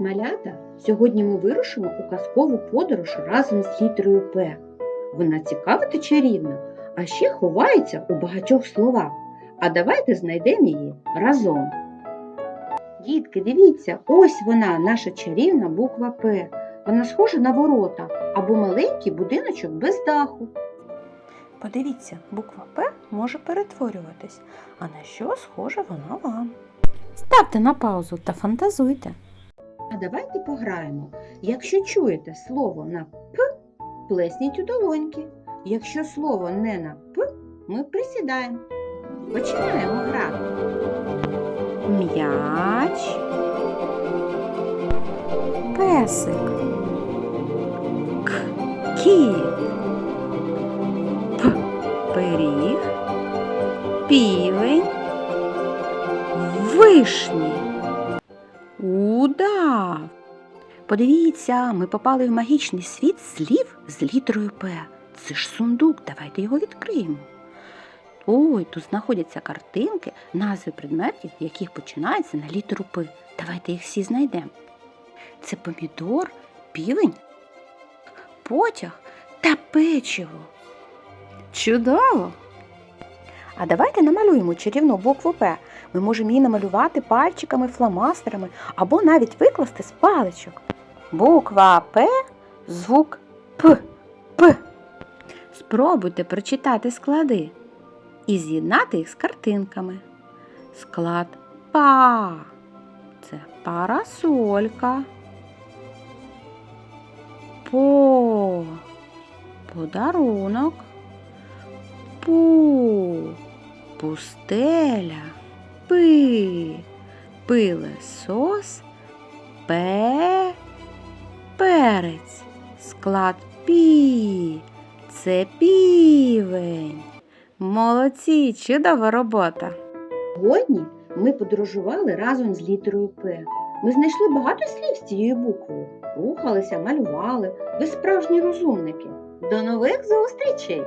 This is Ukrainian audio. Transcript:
Малята, сьогодні ми вирушимо у казкову подорож разом з літерою П. Вона цікава та чарівна, а ще ховається у багатьох словах. А давайте знайдемо її разом. Дітки, дивіться, ось вона, наша чарівна буква П. Вона схожа на ворота або маленький будиночок без даху. Подивіться, буква П може перетворюватись. А на що схожа вона вам? Ставте на паузу та фантазуйте. Давайте пограємо. Якщо чуєте слово на П, плесніть у долоньки. Якщо слово не на П, ми присідаємо. Починаємо грати. М'яч. Песик. К. Кіт. П. Пиріг. Півень. Вишні. Удав. Подивіться, ми попали в магічний світ слів з літерою П. Це ж сундук, давайте його відкриємо. Ой, тут знаходяться картинки, назви предметів, яких починаються на літеру П. Давайте їх всі знайдемо. Це помідор, півень, потяг та печиво. Чудово! А давайте намалюємо чарівну букву П. Ми можемо її намалювати пальчиками, фломастерами або навіть викласти з паличок. Буква П, звук П. П. Спробуйте прочитати склади і з'єднати їх з картинками. Склад ПА. Це парасолька. По. Подарунок. Пу. Пустеля. Пи. Пилесос. Пе. Перець. Склад пі. Це півень. Молодці, чудова робота. Сьогодні ми подорожували разом з літерою П. Ми знайшли багато слів з цією буквою. Рухалися, малювали. Ви справжні розумники. До нових зустрічей!